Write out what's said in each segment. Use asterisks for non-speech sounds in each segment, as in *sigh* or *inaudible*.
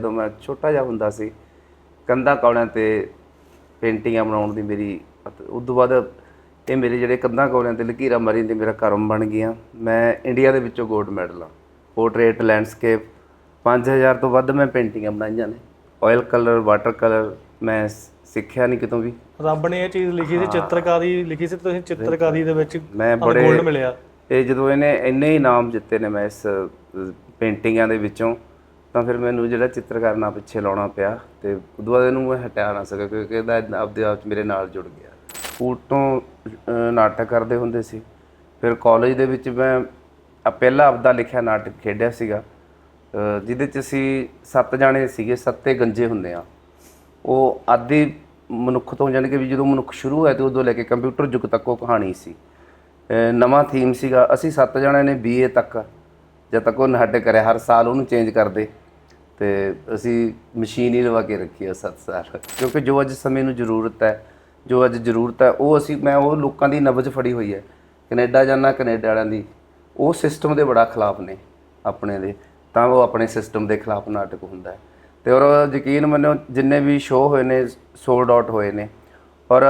ਜਦੋਂ ਮੈਂ ਛੋਟਾ ਜਿਹਾ ਹੁੰਦਾ ਸੀ ਕੰਧਾਂ ਕੌਲਿਆਂ ਤੇ ਪੇਂਟਿੰਗਾਂ ਬਣਾਉਣ ਦੀ ਮੇਰੀ ਉਸ ਤੋਂ ਬਾਅਦ ਇਹ ਮੇਰੇ ਜਿਹੜੇ ਕੰਧਾਂ ਕੌਲਿਆਂ ਤੇ ਲਕੀਰਾਂ ਮਾਰੀ ਤੇ ਮੇਰਾ ਕਰਮ ਬਣ ਗਿਆ। ਮੈਂ ਇੰਡੀਆ ਦੇ ਵਿੱਚੋਂ 골ਡ ਮੈਡਲ ਆ ਪੋਰਟਰੇਟ ਲੈਂਡਸਕੇਪ 5000 ਤੋਂ ਵੱਧ ਮੈਂ ਪੇਂਟਿੰਗਾਂ ਬਣਾਈਆਂ ਨੇ। ਆਇਲ ਕਲਰ ਵਾਟਰ ਕਲਰ ਮੈਂ ਸਿੱਖਿਆ ਨਹੀਂ ਕਿਤੋਂ ਵੀ। ਰੱਬ ਨੇ ਇਹ ਚੀਜ਼ ਲਿਖੀ ਸੀ ਚਿੱਤਰਕਾਰੀ ਲਿਖੀ ਸੀ ਤੁਸੀਂ ਚਿੱਤਰਕਾਰੀ ਦੇ ਵਿੱਚ ਮੈਂ ਬੜੇ ਗੋਲਡ ਮਿਲਿਆ। ਇਹ ਜਦੋਂ ਇਹਨੇ ਇੰਨੇ ਇਨਾਮ ਜਿੱਤੇ ਨੇ ਮੈਂ ਇਸ ਪੇਂਟਿੰਗਾਂ ਦੇ ਵਿੱਚੋਂ ਤਾਂ ਫਿਰ ਮੈਨੂੰ ਜਿਹੜਾ ਚਿੱਤਰ ਕਰਨਾ ਪਿੱਛੇ ਲਾਉਣਾ ਪਿਆ ਤੇ ਉਦੋਂ ਬਾਅਦ ਇਹਨੂੰ ਮੈਂ ਹਟਾ ਨਾ ਸਕਿਆ ਕਿਉਂਕਿ ਇਹਦਾ ਆਪਦੇ ਆਪ 'ਚ ਮੇਰੇ ਨਾਲ ਜੁੜ ਗਿਆ। ਸਕੂਲ ਤੋਂ ਨਾਟਕ ਕਰਦੇ ਹੁੰਦੇ ਸੀ। ਫਿਰ ਕਾਲਜ ਦੇ ਵਿੱਚ ਮੈਂ ਪਹਿਲਾ ਆਪਦਾ ਲਿਖਿਆ ਨਾਟਕ ਖੇਡਿਆ ਸੀਗਾ। ਜਿਹਦੇ 'ਚ ਅਸੀਂ ਸੱਤ ਜਾਣੇ ਸੀਗੇ, ਸੱਤੇ ਗੰਜੇ ਹੁੰਦੇ ਆ। ਉਹ ਆਦੀ ਮਨੁੱਖ ਤੋਂ ਜਾਣੀ ਕਿ ਵੀ ਜਦੋਂ ਮਨੁੱਖ ਸ਼ੁਰੂ ਹੋਇਆ ਤੇ ਉਦੋਂ ਲੈ ਕੇ ਕੰਪਿਊਟਰ ਯੁੱਗ ਤੱਕ ਉਹ ਕਹਾਣੀ ਸੀ। ਨਵਾਂ ਥੀਮ ਸੀਗਾ। ਅਸੀਂ ਸੱਤ ਜਣਿਆਂ ਨੇ ਬੀਏ ਤੱਕ, ਜਦ ਤੱਕ ਉਹ ਨਾਟਕ ਕਰਿਆ, ਹਰ ਸਾਲ ਉਹਨੂੰ ਚੇਂਜ ਕਰਦੇ। ਤੇ ਅਸੀਂ ਮਸ਼ੀਨ ਹੀ ਲਵਾ ਕੇ ਰੱਖੀ ਆ ਸੱਤ ਸਾਲ। ਕਿਉਂਕਿ ਜੋ ਅੱਜ ਸਮੇਂ ਨੂੰ ਜ਼ਰੂਰਤ ਹੈ ਜੋ ਅੱਜ ਜ਼ਰੂਰਤ ਹੈ ਉਹ ਅਸੀਂ ਮੈਂ ਉਹ ਲੋਕਾਂ ਦੀ ਨਬਜ਼ ਫੜੀ ਹੋਈ ਹੈ ਕੈਨੇਡਾ ਜਾਣਾ ਕੈਨੇਡਾ ਵਾਲਿਆਂ ਦੀ ਉਹ ਸਿਸਟਮ ਦੇ ਬੜਾ ਖਿਲਾਫ ਨੇ ਆਪਣੇ ਦੇ ਤਾਂ ਉਹ ਆਪਣੇ ਸਿਸਟਮ ਦੇ ਖਿਲਾਫ ਨਾਟਕ ਹੁੰਦਾ ਹੈ। ਤੇ ਔਰ ਯਕੀਨ ਮੰਨੋ ਜਿੰਨੇ ਵੀ ਸ਼ੋਅ ਹੋਏ ਨੇ ਸੋਲਡ ਆਊਟ ਹੋਏ ਨੇ ਔਰ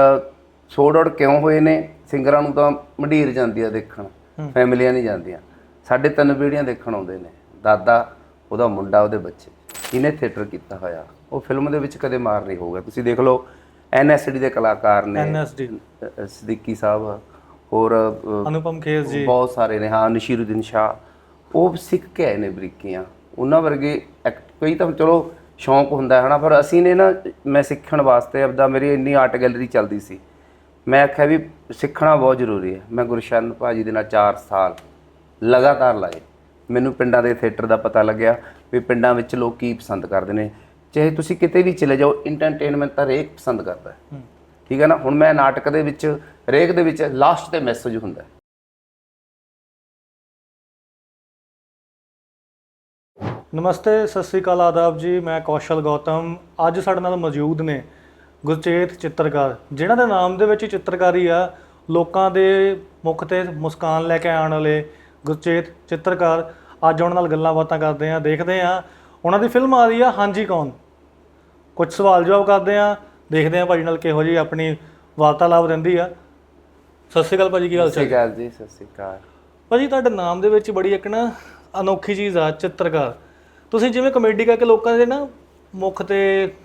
ਸੋਲਡ ਆਊਟ ਕਿਉਂ ਹੋਏ ਨੇ ਸਿੰਗਰਾਂ ਨੂੰ ਤਾਂ ਮੰਡੀਰ ਜਾਂਦੀ ਆ ਦੇਖਣ ਫੈਮਲੀਆਂ ਨਹੀਂ ਜਾਂਦੀਆਂ। ਸਾਡੇ ਤਿੰਨ ਪੀੜ੍ਹੀਆਂ ਦੇਖਣ ਆਉਂਦੇ ਨੇ ਦਾਦਾ ਉਹਦਾ ਮੁੰਡਾ ਉਹਦੇ ਬੱਚੇ। ਇਹਨੇ ਥੀਏਟਰ ਕੀਤਾ ਹੋਇਆ। ਉਹ ਫਿਲਮ ਦੇ ਵਿੱਚ ਕਦੇ ਮਾਰ ਨਹੀਂ ਹੋਊਗਾ। ਤੁਸੀਂ ਦੇਖ ਲਓ ਐਨਐਸਡੀ ਦੇ ਕਲਾਕਾਰ ਨੇ ਐਨਐਸਡੀ ਸਦੀਕੀ ਸਾਹਿਬ ਹੋਰ ਅਨੁਪਮ ਖੇਰ ਜੀ। ਬਹੁਤ ਸਾਰੇ ਨੇ। ਹਾਂ ਨਸ਼ੀਰੁਦੀਨ ਸ਼ਾਹ। ਉਹ ਸਿੱਖ ਕੇ ਆਏ ਨੇ ਬਰੀਕੀਆਂ। ਉਹਨਾਂ ਵਰਗੇ ਕਈ ਤਾਂ ਚਲੋ ਸ਼ੌਂਕ ਹੁੰਦਾ ਹੈ ਨਾ ਪਰ ਅਸੀਂ ਨੇ ਨਾ ਮੈਂ ਸਿੱਖਣ ਵਾਸਤੇ ਆਪਦਾ ਮੇਰੀ ਇੰਨੀ ਆਰਟ ਗੈਲਰੀ ਚੱਲਦੀ ਸੀ। ਮੈਂ ਆਖਿਆ ਵੀ ਸਿੱਖਣਾ ਬਹੁਤ ਜ਼ਰੂਰੀ ਹੈ। ਮੈਂ ਗੁਰਸ਼ਰਨ ਭਾਜੀ ਦੇ ਨਾਲ 4 ਸਾਲ ਲਗਾਤਾਰ ਲਾਏ। ਮੈਨੂੰ ਪਿੰਡਾਂ ਦੇ ਥੀਏਟਰ ਦਾ ਪਤਾ ਲੱਗਿਆ। ਵੀ ਪਿੰਡਾਂ ਵਿੱਚ ਲੋਕ ਕੀ ਪਸੰਦ ਕਰਦੇ ਨੇ। ਚਾਹੇ ਤੁਸੀਂ ਕਿਤੇ ਵੀ ਚਲੇ ਜਾਓ ਐਂਟਰਟੇਨਮੈਂਟ ਤਾਂ ਹਰੇਕ ਪਸੰਦ ਕਰਦਾ ਹੈ। ਠੀਕ ਹੈ ਨਾ? ਹੁਣ ਮੈਂ ਨਾਟਕ ਦੇ ਵਿੱਚ ਹਰੇਕ ਦੇ ਵਿੱਚ ਲਾਸਟ ਤੇ ਮੈਸੇਜ ਹੁੰਦਾ ਨਮਸਤੇ ਸਤਿ ਸ੍ਰੀ ਅਕਾਲ ਆਦਾਬ ਜੀ ਮੈਂ ਕੌਸ਼ਲ ਗੌਤਮ। ਅੱਜ ਸਾਡੇ ਨਾਲ ਮੌਜੂਦ ਨੇ ਗੁਰਚੇਤ ਚਿੱਤਰਕਾਰ ਜਿਨ੍ਹਾਂ ਦੇ ਨਾਮ ਦੇ ਵਿੱਚ ਚਿੱਤਰਕਾਰੀ ਆ। ਲੋਕਾਂ ਦੇ ਮੁਖ ਤੇ ਮੁਸਕਾਨ ਲੈ ਕੇ ਆਉਣ ਵਾਲੇ ਗੁਰਚੇਤ ਚਿੱਤਰਕਾਰ ਅੱਜ ਉਹਨਾਂ ਨਾਲ ਗੱਲਾਂ ਬਾਤਾਂ ਕਰਦੇ ਆ ਦੇਖਦੇ ਆ ਉਹਨਾਂ ਦੀ ਫਿਲਮ ਆ ਰਹੀ ਆ ਹਾਂਜੀ ਕੌਣ? ਕੁਝ ਸਵਾਲ ਜਵਾਬ ਕਰਦੇ ਆ ਦੇਖਦੇ ਆ ਭਾਜੀ ਨਾਲ ਕਿਹੋ ਜਿਹੀ ਆਪਣੀ ਵਾਰਤਾਲਾਪ ਰਹਿੰਦੀ ਆ। ਸਤਿ ਸ੍ਰੀ ਅਕਾਲ ਭਾਜੀ ਕੀ ਹਾਲ ਸਤਿ ਚਾਲ ਸ਼੍ਰੀ ਅਕਾਲ ਜੀ ਸਤਿ ਸ਼੍ਰੀ ਅਕਾਲ। ਭਾਜੀ ਤੁਹਾਡੇ ਨਾਮ ਦੇ ਵਿੱਚ ਬੜੀ ਇੱਕ ਨਾ ਅਨੋਖੀ ਚੀਜ਼ ਆ ਚਿੱਤਰਕਾਰ। ਤੁਸੀਂ ਜਿਵੇਂ ਕਮੇਡੀ ਕਰਕੇ ਲੋਕਾਂ ਦੇ ਨਾ ਮੁਖ ਤੇ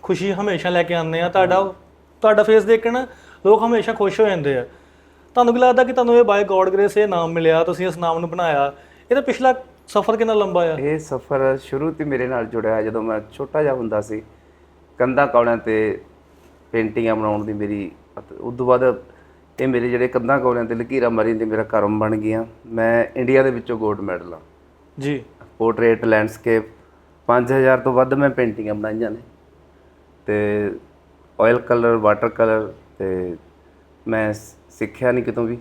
ਖੁਸ਼ੀ ਹਮੇਸ਼ਾ ਲੈ ਕੇ ਆਉਂਦੇ ਆ ਤੁਹਾਡਾ ਤੁਹਾਡਾ ਫੇਸ ਦੇਖ ਕੇ ਨਾ ਲੋਕ ਹਮੇਸ਼ਾ ਖੁਸ਼ ਹੋ ਜਾਂਦੇ ਆ। ਤੁਹਾਨੂੰ ਕੀ ਲੱਗਦਾ ਕਿ ਤੁਹਾਨੂੰ ਇਹ ਬਾਈ ਗੋਡ ਗ੍ਰੇਸ ਇਹ ਨਾਮ ਮਿਲਿਆ ਤੁਸੀਂ ਇਸ ਨਾਮ ਨੂੰ ਬਣਾਇਆ? ਇਹਦਾ ਪਿਛਲਾ ਸਫ਼ਰ ਕਿੰਨਾ ਲੰਬਾ ਆ? ਇਹ ਸਫ਼ਰ ਸ਼ੁਰੂ ਤੋਂ ਮੇਰੇ ਨਾਲ ਜੁੜਿਆ ਜਦੋਂ ਮੈਂ ਛੋਟਾ ਜਿਹਾ ਹੁੰਦਾ ਸੀ। ਕੰਧਾਂ ਕੌਲਿਆਂ ਤੇ ਪੇਂਟਿੰਗਾਂ ਬਣਾਉਣ ਦੀ ਮੇਰੀ ਉਸ ਤੋਂ ਬਾਅਦ ਇਹ ਮੇਰੇ ਜਿਹੜੇ ਕੰਧਾਂ ਕੌਲਿਆਂ ਤੇ ਲਕੀਰਾਂ ਮਾਰੀ ਤੇ ਮੇਰਾ ਕਰਮ ਬਣ ਗਿਆ ਮੈਂ ਇੰਡੀਆ ਦੇ ਵਿੱਚੋਂ 골ਡ ਮੈਡਲ ਆ। ਜੀ। ਪੋਰਟਰੇਟ ਲੈਂਡਸਕੇਪ 5000 ਤੋਂ ਵੱਧ ਮੈਂ ਪੇਂਟਿੰਗਾਂ ਬਣਾਈਆਂ ਨੇ। ਤੇ ਆਇਲ ਕਲਰ ਵਾਟਰ ਕਲਰ ਤੇ ਮੈਂ ਸਿੱਖਿਆ ਨਹੀਂ ਕਿਤੋਂ ਵੀ।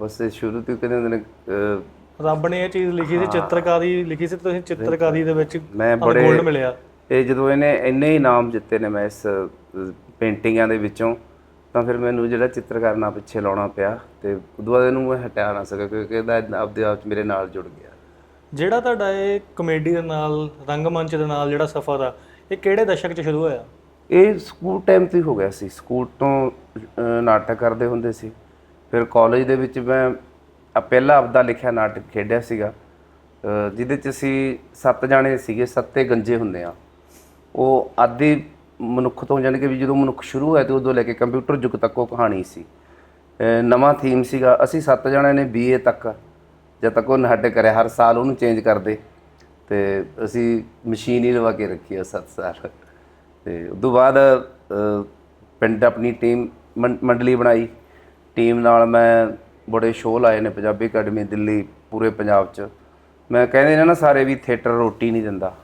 ਬਸ ਸ਼ੁਰੂ ਤੋਂ ਕਹਿੰਦੇ ਹੁੰਦੇ ਨੇ ਰੱਬ ਨੇ ਇਹ ਚੀਜ਼ ਲਿਖੀ ਸੀ ਚਿੱਤਰਕਾਰੀ ਲਿਖੀ ਸੀ ਤੁਸੀਂ ਚਿੱਤਰਕਾਰੀ ਦੇ ਵਿੱਚ ਮੈਂ ਬੜੇ ਗੋਲਡ ਮਿਲਿਆ। ਇਹ ਜਦੋਂ ਇਹਨੇ ਇੰਨੇ ਇਨਾਮ ਜਿੱਤੇ ਨੇ ਮੈਂ ਇਸ ਪੇਂਟਿੰਗਾਂ ਦੇ ਵਿੱਚੋਂ ਤਾਂ ਫਿਰ ਮੈਨੂੰ ਜਿਹੜਾ ਚਿੱਤਰ ਕਰਨਾ ਪਿੱਛੇ ਲਾਉਣਾ ਪਿਆ ਤੇ ਉਦੋਂ ਬਾਅਦ ਇਹਨੂੰ ਮੈਂ ਹਟਾ ਨਾ ਸਕਿਆ ਕਿਉਂਕਿ ਇਹਦਾ ਆਪਦੇ ਆਪ ਮੇਰੇ ਨਾਲ ਜੁੜ ਗਿਆ। ਜਿਹੜਾ ਤੁਹਾਡਾ ਇਹ ਕਮੇਡੀ ਦੇ ਨਾਲ ਰੰਗਮੰਚ ਦੇ ਨਾਲ ਜਿਹੜਾ ਸਫ਼ਰ ਆ ਇਹ ਕਿਹੜੇ ਦਸ਼ਕ 'ਚ ਸ਼ੁਰੂ ਹੋਇਆ? ਇਹ ਸਕੂਲ ਟਾਈਮ ਤੋਂ ਹੀ ਹੋ ਗਿਆ ਸੀ। ਸਕੂਲ ਤੋਂ ਨਾਟਕ ਕਰਦੇ ਹੁੰਦੇ ਸੀ। ਫਿਰ ਕਾਲਜ ਦੇ ਵਿੱਚ ਮੈਂ ਆ ਪਹਿਲਾ ਆਪਦਾ ਲਿਖਿਆ ਨਾਟਕ ਖੇਡਿਆ ਸੀਗਾ। ਜਿਹਦੇ 'ਚ ਅਸੀਂ ਸੱਤ ਜਾਣੇ ਸੀਗੇ, ਸੱਤੇ ਗੰਜੇ ਹੁੰਦੇ ਆ। ਉਹ ਆਦੀ ਮਨੁੱਖ ਤੋਂ ਜਾਣੀ ਕਿ ਵੀ ਜਦੋਂ ਮਨੁੱਖ ਸ਼ੁਰੂ ਹੋਇਆ ਤੇ ਉਦੋਂ ਲੈ ਕੇ ਕੰਪਿਊਟਰ ਯੁੱਗ ਤੱਕ ਉਹ ਕਹਾਣੀ ਸੀ। ਨਵਾਂ ਥੀਮ ਸੀਗਾ। ਅਸੀਂ ਸੱਤ ਜਣਿਆਂ ਨੇ ਬੀਏ ਤੱਕ, ਜਦ ਤੱਕ ਉਹ ਨਾਟਕ ਕਰਿਆ ਹਰ ਸਾਲ ਉਹਨੂੰ ਚੇਂਜ ਕਰਦੇ। ਤੇ ਅਸੀਂ ਮਸ਼ੀਨ ਹੀ ਲਵਾ ਕੇ ਰੱਖੀ ਆ ਸੱਤ ਸਾਲ। ਤੇ ਉਸ ਤੋਂ ਬਾਅਦ ਪਿੰਡ ਆਪਣੀ ਟੀਮ ਮੰ- ਮੰਡਲੀ ਬਣਾਈ। ਟੀਮ ਨਾਲ ਮੈਂ ਬੜੇ ਸ਼ੋਅ ਲਾਏ ਨੇ ਪੰਜਾਬੀ ਅਕੈਡਮੀ ਦਿੱਲੀ, ਪੂਰੇ ਪੰਜਾਬ 'ਚ। ਮੈਂ ਕਹਿੰਦੇ ਨੇ ਨਾ ਸਾਰੇ ਵੀ ਥੀਏਟਰ ਰੋਟੀ ਨਹੀਂ ਦਿੰਦਾ।